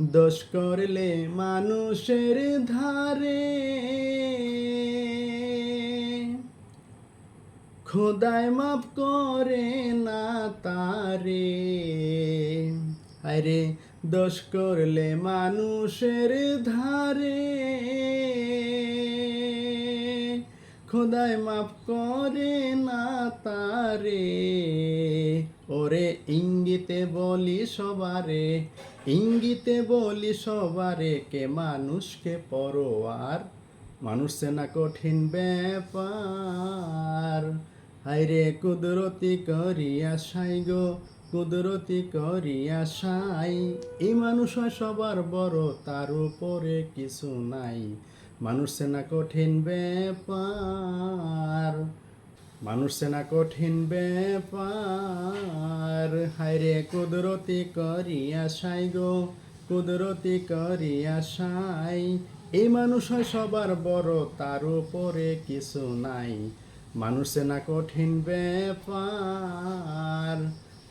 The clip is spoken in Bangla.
দোষ করলে মানুষের ধারে। খোদায় মাফ করে না তারে। আরে, দোষ করলে মানুষের ধারে। খোদায় মাফ করে না তারে। ওরে ইঙ্গিতে বলি সবারে, ইঙ্গিতে বলি সবারে, কে মানুষকে পরোয়ার? মানুষ না কঠিন ব্যাপার। হাইরে কুদরতি করিয়া সাই গো, কুদরতি করিয়া সাই এই মানুষ সবার বড়, তার উপরে কিছু নাই। মানুষ না কঠিন ব্যাপার। মানুষ না কঠিন ব্যাপার। হাইরে কুদরতি করিয়া সাই গো, কুদরতি করিয়া সাই এই মানুষ হয় সবার বড়, তার উপরে কিছু নাই। মানুষ না কঠিন ব্যাপার।